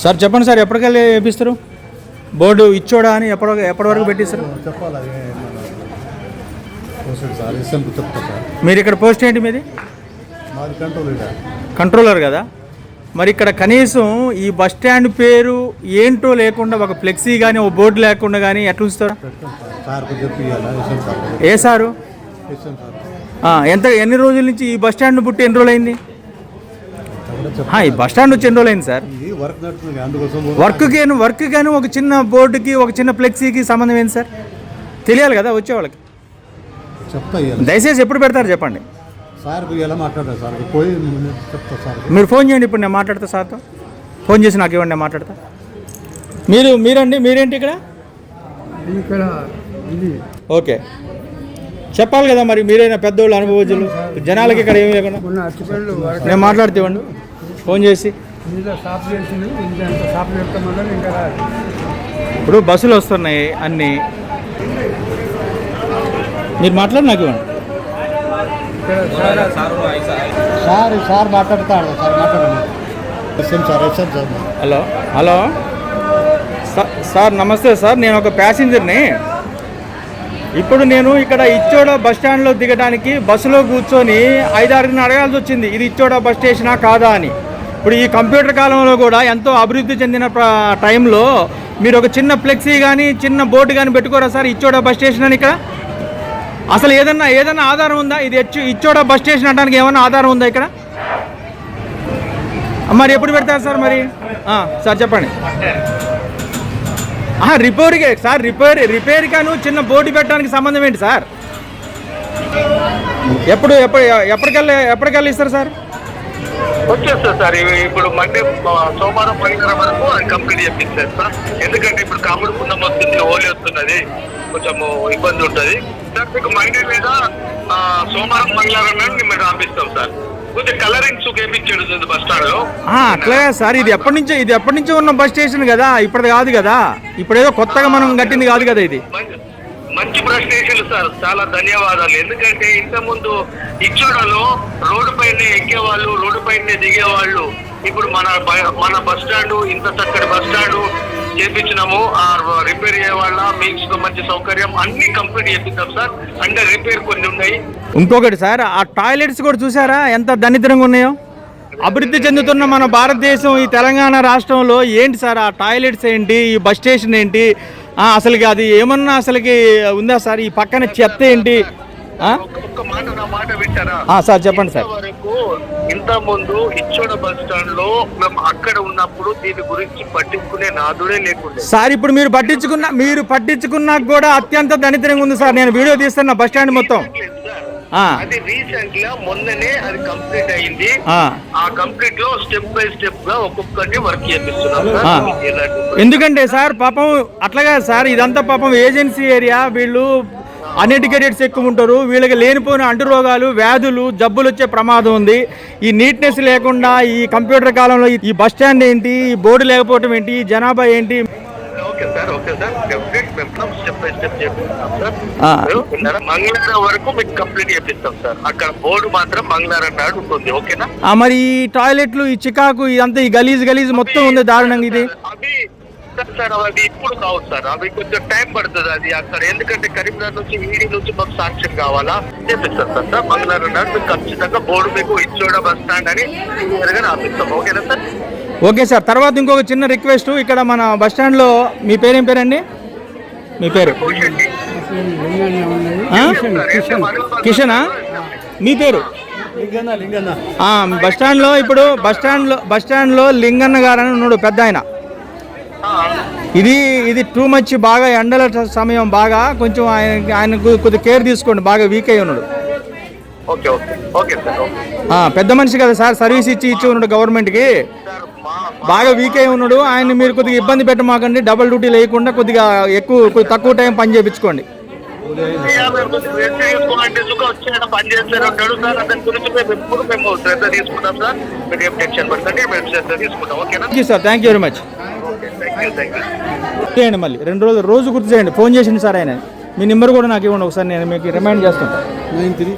Sir చెప్పండి sir ఎప్పటికెళ్ళి వేపిస్తారు? Board Ichoda అని ఎప్పటి ఎప్పటి వరకు పెట్టిస్తారు? మీరు ఇక్కడ పోస్ట్ ఏంటి మీది? కంట్రోలర్ కదా. మరి ఇక్కడ కనీసం ఈ బస్ స్టాండ్ పేరు ఏంటో లేకుండా ఒక ఫ్లెక్సీ కానీ ఒక బోర్డు లేకుండా కానీ ఎట్లా ఉంచుతారు? సార్. ఏ సారు? ఎంత ఎన్ని రోజుల నుంచి ఈ బస్ స్టాండ్ పుట్టి ఎన్ని రోజులు అయింది కూడా చెప్ప ఆ, ఈ బస్ స్టాండ్ వచ్చి ఎన్ని రోజులు అయింది సార్ వర్క్ నడుస్తుంది అందుకోసం వర్క్ కానీ ఒక చిన్న బోర్డుకి ఒక చిన్న ఫ్లెక్సీకి సంబంధం ఏంటి సార్? తెలియాలి కదా వచ్చే వాళ్ళకి. చెప్తా దయచేసి ఎప్పుడు పెడతారు చెప్పండి. సార్కు ఎలా మాట్లాడారు సార్? పోయి చెప్తా సార్. మీరు ఫోన్ చేయండి ఇప్పుడు నేను మాట్లాడతా సార్తో. ఫోన్ చేసి నాకు ఇవ్వండి నేను మాట్లాడతా. మీరు మీరండి మీరేంటి ఇక్కడ? ఇక్కడ ఇది. ఓకే. చెప్పాలి కదా మరి మీరైనా పెద్దోళ్ళు అనుభవజ్ఞులు జనాలకి ఇక్కడ ఏమి లేకుండా. నేను మాట్లాడితే ఇవ్వండి. ఫోన్ చేసి ఇప్పుడు బస్సులు వస్తున్నాయి అన్నీ. మీరు మాట్లాడి నాకు ఇవ్వండి. సార్ సార్ సార్ మాట్లాడతాడు సార్ మాట్లాడండి. S M sir S M sir. Hello hello. Sir నమస్తే సార్ నేను ఒక ప్యాసింజర్ని. ఇప్పుడు నేను ఇక్కడ ఇచ్చోడ బస్ స్టాండ్లో దిగడానికి బస్సులో కూర్చొని ఐదారుగురిని అడగాల్సి వచ్చింది ఇది ఇచ్చోడ బస్ స్టేషనా కాదా అని. ఇప్పుడు ఈ కంప్యూటర్ కాలంలో కూడా ఎంతో అభివృద్ధి చెందిన టైంలో మీరు ఒక చిన్న ఫ్లెక్సీ కానీ చిన్న బోర్డు కానీ పెట్టుకోరా సార్? ఇచ్చోడ బస్ స్టేషన్ అని ఇక్కడ? అసలు ఏదన్నా ఏదన్నా ఆధారం ఉందా? ఇది ఇచ్చు ఇచ్చోడ బస్ స్టేషన్ అనడానికి ఏమన్నా ఆధారం ఉందా ఇక్కడ? మరి ఎప్పుడు పెడతారు సార్ మరి? సార్ చెప్పండి. ఆహా, రిపేర్కే సార్ రిపేర్ రిపేర్ కాను చిన్న బోర్డు పెట్టడానికి సంబంధం ఏంటి సార్? ఎప్పుడు ఎప్పుడు ఎప్పటికెళ్ళి ఎప్పటికెళ్ళి ఇస్తారు సార్? వచ్చేస్తా సార్. ఇప్పుడు మండే సోమవారం పదిన్నర వరకు అది కంప్లీట్ సార్. ఎందుకంటే ఇప్పుడు కాముడు పుణ్యం వస్తుంది హోలీ వస్తున్నది. కొంచెం ఇబ్బంది ఉంటుంది. సార్ మీకు మండే మీద సోమవారం మంగళవారం నాడు మేము రాపిస్తాం సార్. సార్. ఇది ఎప్పటి నుంచో ఇది ఎప్పటి నుంచో ఉన్న బస్ స్టేషన్ కదా. ఇప్పటిది కాదు కదా. ఇప్పుడు ఏదో కొత్తగా మనం కట్టింది కాదు కదా ఇది. మంచి- మంచి ప్రశ్న వేసారు సార్. చాలా ధన్యవాదాలు. ఎందుకంటే ఇంతకుముందు ముందు ఇచ్చోడలో రోడ్డు పైన ఎక్కేవాళ్ళు రోడ్డు పైనే దిగేవాళ్ళు. ఇప్పుడు మన బ- మన బస్ స్టాండ్ ఇంత చక్కటి బస్ స్టాండ్ చేపించినాము. ఆ రిపేర్ చేయవాళ్ళ మీకు మంచి సౌకర్యం. అన్ని కంప్లీట్ చేపిద్దాం సార్. అంటే రిపేర్ కొన్ని ఉన్నాయి. ఇంకొకటి సార్ ఆ టాయిలెట్స్ కూడా చూసారా? ఎంత దరిద్రంగా ఉన్నాయో? అభివృద్ధి చెందుతున్న మన భారతదేశం ఈ తెలంగాణ రాష్ట్రంలో ఏంటి సార్? ఆ టాయిలెట్స్ ఏంటి? ఈ బస్ స్టేషన్ ఏంటి? అసలుకి అది ఏమన్నా అసలుకి ఉందా సార్? ఈ పక్కన చెత్త ఏంటి? సార్ చెప్పండి సార్. ఇంత ముందు ఇచ్చోడ బస్ స్టాండ్లో మేము అక్కడ ఉన్నప్పుడు దీని గురించి పట్టించుకునే నాదుడే లేకుండే. సార్ ఇప్పుడు మీరు పట్టించుకున్న మీరు పట్టించుకున్నాక కూడా అత్యంత దరిద్రంగా ఉంది సార్. నేను వీడియో తీస్తున్నా బస్ స్టాండ్ మొత్తం. అది రీసెంట్గా మొన్ననే అది కంప్లీట్ అయింది ఆ. కంప్లీట్లో స్టెప్ బై స్టెప్గా ఒక్కొక్కటి వర్క్ ఎందుకంటే సార్ పాపం అట్లాగా సార్ ఇదంతా పాపం ఏజెన్సీ ఏరియా వీళ్ళు అన్ఎడ్యుకేటెడ్స్ ఎక్కువ ఉంటారు. వీళ్ళకి లేనిపోయిన అంటు రోగాలు వ్యాధులు జబ్బులు వచ్చే ప్రమాదం ఉంది. ఈ నీట్నెస్ లేకుండా ఈ కంప్యూటర్ కాలంలో ఈ బస్ స్టాండ్ ఏంటి ఈ బోర్డు లేకపోవటం ఏంటి ఈ జనాభా ఏంటి okay sir okay sir. Definite మేము స్టెప్ బై స్టెప్ చేపిస్తాం సార్? మంగళవారం వరకు మీకు కంప్లీట్ చేపిస్తాం సార్. అక్కడ బోర్డు మాత్రం మంగళవారం నాడు ఉంటుంది ఓకేనా? మరి టాయిలెట్లు ఈ చికాకు ఇదంతా ఈ గలీజ్ గలీజ్ మొత్తం ఉంది దారుణంగా ఇది. అవి సార్ అవి ఇప్పుడు కావు సార్. అవి కొంచెం టైం పడుతుంది అది అక్కడ ఎందుకంటే కరీంనగర్ నుంచి ఈడీ నుంచి మాకు సాక్ష్యం కావాలా? చేపిస్తాం సార్ సార్. మంగళవారం నాడు మీకు ఖచ్చితంగా బోర్డు మీకు ఇచ్చోడ బస్ స్టాండ్ అని క్లియర్గా రాపిస్తాం ఓకేనా సార్? ఓకే సార్ తర్వాత ఇంకొక చిన్న రిక్వెస్ట్ ఇక్కడ మన బస్ స్టాండ్లో మీ పేరేం పేరండి? మీ పేరు? కిషనా. మీ పేరు? లింగన్న లింగన్న. ఆ, బస్ స్టాండ్లో ఇప్పుడు బస్ స్టాండ్లో బస్ స్టాండ్లో లింగన్న గారు అని ఉన్నాడు పెద్ద ఆయన. ఇది ఇది టూ మచ్ బాగా ఎండల సమయం బాగా కొంచెం ఆయన ఆయన కొద్దిగా కేర్ తీసుకోండి బాగా వీక్ అయి ఉన్నాడు. Okay okay. Okay sir. Okay ఆ, పెద్ద మనిషి కదా సార్ సర్వీస్ ఇచ్చి ఇచ్చి ఉన్నాడు గవర్నమెంట్కి బాగా వీక్ అయి ఉన్నాడు. ఆయన మీరు కొద్దిగా ఇబ్బంది పెట్టమాకండి. డబుల్ డ్యూటీ లేకుండా కొద్దిగా ఎక్కువ కొద్ది తక్కువ టైం పని చేయించుకోండి sir thank you very much okay చేయండి మళ్ళీ. రెండు రోజులు రోజు గుర్తు చేయండి. ఫోన్ చేసింది సార్ ఆయన. మీ నెంబర్ కూడా నాకు ఇవ్వండి. ఒకసారి నేను మీకు రిమైండ్ చేస్తాను. Nine three